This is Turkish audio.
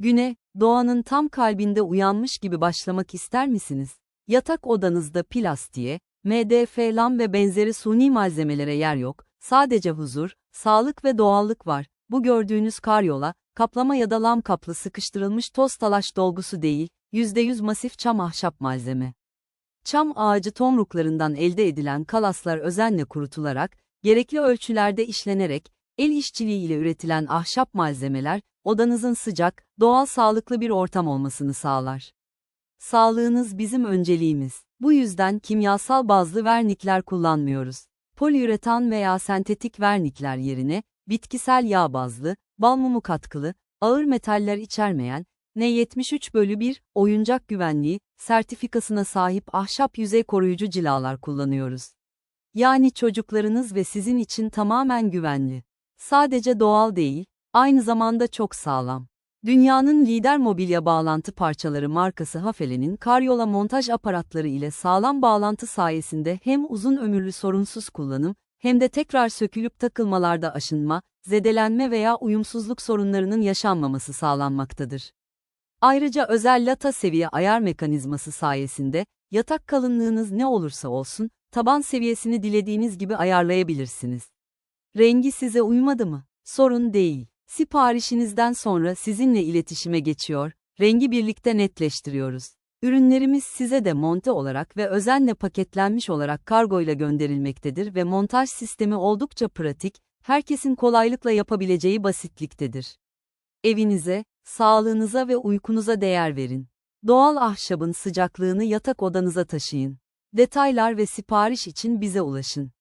Güne, doğanın tam kalbinde uyanmış gibi başlamak ister misiniz? Yatak odanızda plastiğe, MDF lam ve benzeri suni malzemelere yer yok, sadece huzur, sağlık ve doğallık var. Bu gördüğünüz karyola, kaplama ya da lam kaplı sıkıştırılmış toz talaş dolgusu değil, %100 masif çam ahşap malzeme. Çam ağacı tomruklarından elde edilen kalaslar özenle kurutularak, gerekli ölçülerde işlenerek, el işçiliği ile üretilen ahşap malzemeler, odanızın sıcak, doğal sağlıklı bir ortam olmasını sağlar. Sağlığınız bizim önceliğimiz. Bu yüzden kimyasal bazlı vernikler kullanmıyoruz. Poliüretan veya sentetik vernikler yerine, bitkisel yağ bazlı, bal mumu katkılı, ağır metaller içermeyen, N73 bölü 1, oyuncak güvenliği, sertifikasına sahip ahşap yüzey koruyucu cilalar kullanıyoruz. Yani çocuklarınız ve sizin için tamamen güvenli. Sadece doğal değil, aynı zamanda çok sağlam. Dünyanın lider mobilya bağlantı parçaları markası Hafele'nin karyola montaj aparatları ile sağlam bağlantı sayesinde hem uzun ömürlü sorunsuz kullanım, hem de tekrar sökülüp takılmalarda aşınma, zedelenme veya uyumsuzluk sorunlarının yaşanmaması sağlanmaktadır. Ayrıca özel lata seviye ayar mekanizması sayesinde, yatak kalınlığınız ne olursa olsun, taban seviyesini dilediğiniz gibi ayarlayabilirsiniz. Rengi size uymadı mı? Sorun değil. Siparişinizden sonra sizinle iletişime geçiyor, rengi birlikte netleştiriyoruz. Ürünlerimiz size de monte olarak ve özenle paketlenmiş olarak kargoyla gönderilmektedir ve montaj sistemi oldukça pratik, herkesin kolaylıkla yapabileceği basitliktedir. Evinize, sağlığınıza ve uykunuza değer verin. Doğal ahşabın sıcaklığını yatak odanıza taşıyın. Detaylar ve sipariş için bize ulaşın.